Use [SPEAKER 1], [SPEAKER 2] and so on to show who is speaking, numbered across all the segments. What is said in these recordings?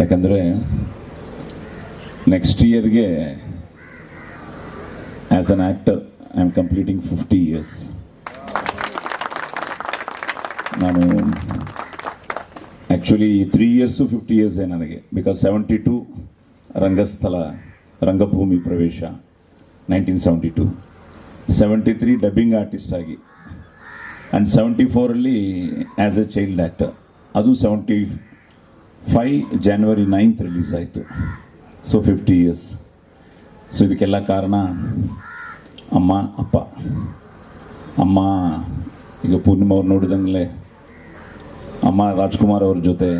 [SPEAKER 1] ಯಾಕಂದರೆ ನೆಕ್ಸ್ಟ್ ಇಯರ್ಗೆ as an actor I am completing fifty years ನಾನು ಆ್ಯಕ್ಚುಲಿ ತ್ರೀ ಇಯರ್ಸು ಫಿಫ್ಟಿ ಇಯರ್ಸೇ ನನಗೆ. ಬಿಕಾಸ್ ಸೆವೆಂಟಿ ಟು ರಂಗಸ್ಥಳ, ರಂಗಭೂಮಿ ಪ್ರವೇಶ nineteen seventy two seventy three dubbing artist ಆಗಿ. ಆ್ಯಂಡ್ ಸೆವೆಂಟಿ ಫೋರಲ್ಲಿ ಆ್ಯಸ್ ಎ ಚೈಲ್ಡ್ ಆ್ಯಕ್ಟರ್ ಅದು seventy five January ninth release ಆಯಿತು. ಸೊ ಫಿಫ್ಟಿ ಇಯರ್ಸ್ ಸೊ ಇದಕ್ಕೆಲ್ಲ ಕಾರಣ ಅಮ್ಮ, ಅಪ್ಪ. ಅಮ್ಮ, ಈಗ ಪೂರ್ಣಿಮಾ ಅವ್ರು ನೋಡಿದಂಗೆ ಅಮ್ಮ ರಾಜ್ಕುಮಾರ್ ಅವ್ರ ಜೊತೆ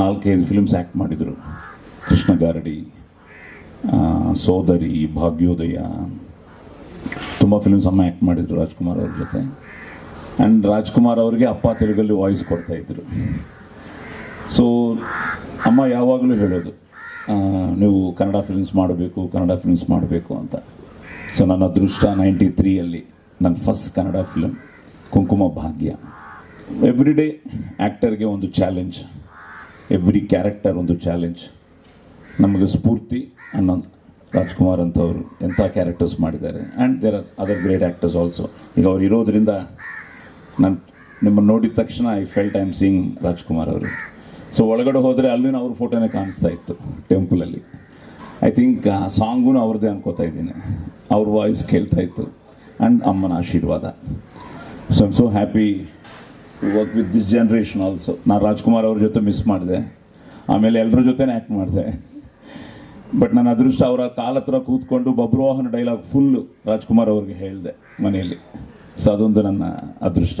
[SPEAKER 1] ನಾಲ್ಕೈದು ಫಿಲ್ಮ್ಸ್ ಆ್ಯಕ್ಟ್ ಮಾಡಿದರು. ಕೃಷ್ಣ ಗಾರಡಿ ಸೋದರಿ, ಭಾಗ್ಯೋದಯ. ತುಂಬ ಫಿಲ್ಮ್ಸ್ ಅಮ್ಮ ಆ್ಯಕ್ಟ್ ಮಾಡಿದರು ರಾಜ್ಕುಮಾರ್ ಅವ್ರ ಜೊತೆ. ಆ್ಯಂಡ್ ರಾಜ್ಕುಮಾರ್ ಅವ್ರಿಗೆ ಅಪ್ಪ ತೆಲುಗಲ್ಲಿ ವಾಯ್ಸ್ ಕೊಡ್ತಾ ಇದ್ರು. ಸೊ ಅಮ್ಮ ಯಾವಾಗಲೂ ಹೇಳೋದು ನೀವು ಕನ್ನಡ ಫಿಲ್ಮ್ಸ್ ಮಾಡಬೇಕು, ಕನ್ನಡ ಫಿಲ್ಮ್ಸ್ ಮಾಡಬೇಕು ಅಂತ. ಸೊ ನನ್ನ ಅದೃಷ್ಟ ನೈಂಟಿ ತ್ರೀಯಲ್ಲಿ ನನ್ನ ಫಸ್ಟ್ ಕನ್ನಡ ಫಿಲ್ಮ್ ಕುಂಕುಮ ಭಾಗ್ಯ. ಎವ್ರಿ ಡೇ ಆ್ಯಕ್ಟರ್ಗೆ ಒಂದು ಚಾಲೆಂಜ್ ಎವ್ರಿ ಕ್ಯಾರೆಕ್ಟರ್ ಒಂದು ಚಾಲೆಂಜ್ ನಮಗೆ ಸ್ಫೂರ್ತಿ ಅನ್ನೋ ರಾಜ್ಕುಮಾರ್ ಅಂತವರು ಎಂಥ ಕ್ಯಾರೆಕ್ಟರ್ಸ್ ಮಾಡಿದ್ದಾರೆ. And there are other great actors also ಈಗ ಅವ್ರು ಇರೋದ್ರಿಂದ, ನಾನು ನಿಮ್ಮನ್ನು ನೋಡಿದ ತಕ್ಷಣ I felt I am seeing Rajkumar ಅವರು. ಸೊ ಒಳಗಡೆ ಹೋದರೆ ಅಲ್ಲಿನ ಅವ್ರ ಫೋಟೋನೇ ಕಾಣಿಸ್ತಾ ಇತ್ತು ಟೆಂಪಲಲ್ಲಿ ಐ ಥಿಂಕ್ ಸಾಂಗೂ ಅವ್ರದ್ದೇ ಅನ್ಕೋತಾ ಇದ್ದೀನಿ. ಅವ್ರ ವಾಯ್ಸ್ ಕೇಳ್ತಾ ಇತ್ತು. ಆ್ಯಂಡ್ ಅಮ್ಮನ ಆಶೀರ್ವಾದ. So I'm so happy work with this generation also ನಾನು ರಾಜ್ಕುಮಾರ್ ಅವ್ರ ಜೊತೆ ಮಿಸ್ ಮಾಡಿದೆ. ಆಮೇಲೆ ಎಲ್ಲರ ಜೊತೆನೇ ಆ್ಯಕ್ಟ್ ಮಾಡಿದೆ. ಬಟ್ ನನ್ನ ಅದೃಷ್ಟ ಅವರ ಕಾಲ ಹತ್ರ ಕೂತ್ಕೊಂಡು ಬಬ್ರುವಾಹನ ಡೈಲಾಗ್ ಫುಲ್ಲು ರಾಜ್ಕುಮಾರ್ ಅವ್ರಿಗೆ ಹೇಳಿದೆ ಮನೆಯಲ್ಲಿ. ಸೊ ಅದೊಂದು ನನ್ನ ಅದೃಷ್ಟ.